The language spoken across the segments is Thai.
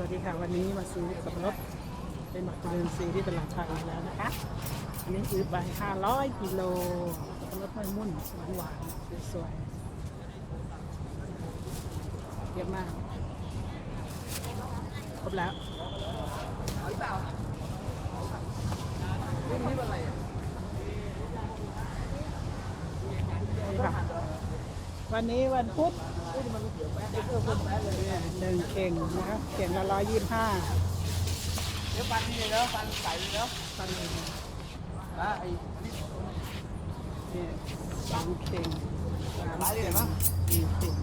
วัสดีค่ะ วันนี้มาซื้อสับปะรดเป็นหมักจุลินทรีที่ตลาดไทยอีกแล้วนะคะอันนี้ซื้อไป500กิโลสับปะรดไม่มุ่นหวานสวยๆเยอะมากครบแล้ววันนี้วันพุธ ข่งนะครับเข่งละร้อยยี่สิบห้าเดี๋ยวฟันนี่เนาะฟันใส่เนาะตันนึ่งนะไอ้นี่สองเข่งสามร้ายเข่งนะสี่เข่ง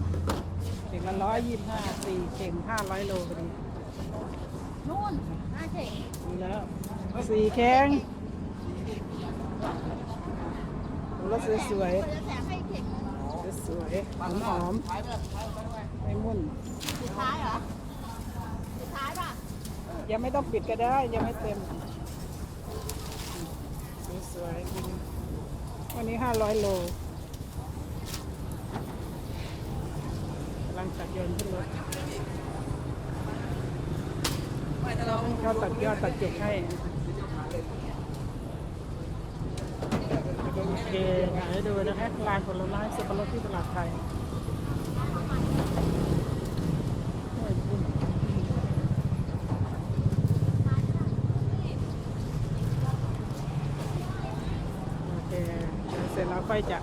เข่งละร้อยยี่สิบห้าสี่เข่งห้าร้อยโลพอดีนู่นห้าเข่งดูแล้วสี่เข่งรถสวยๆสวยหอมหอมไปท้ายไปไปๆไม่มุ่น สุดท้ายเหรอ สุดท้ายป่ะ ยังไม่ต้องปิดก็ได้ ยังไม่เต็มสวยๆวันนี้ห้าร้อยโลกำลังตัดโยนขึ้นรถไม่ถ้าเราเขาตัดยอดตัดจุกให้โอเคถ่ายให้ดูนะคะลานผลไม้สับปะรดที่ตลาดไทยโอ้ยบุญโอเคเดี๋ยวเสร็จแล้วค่อยจะ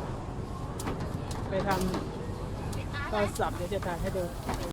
ไปทำโทรศัพท์เดี๋ยวจะถ่ายให้ดู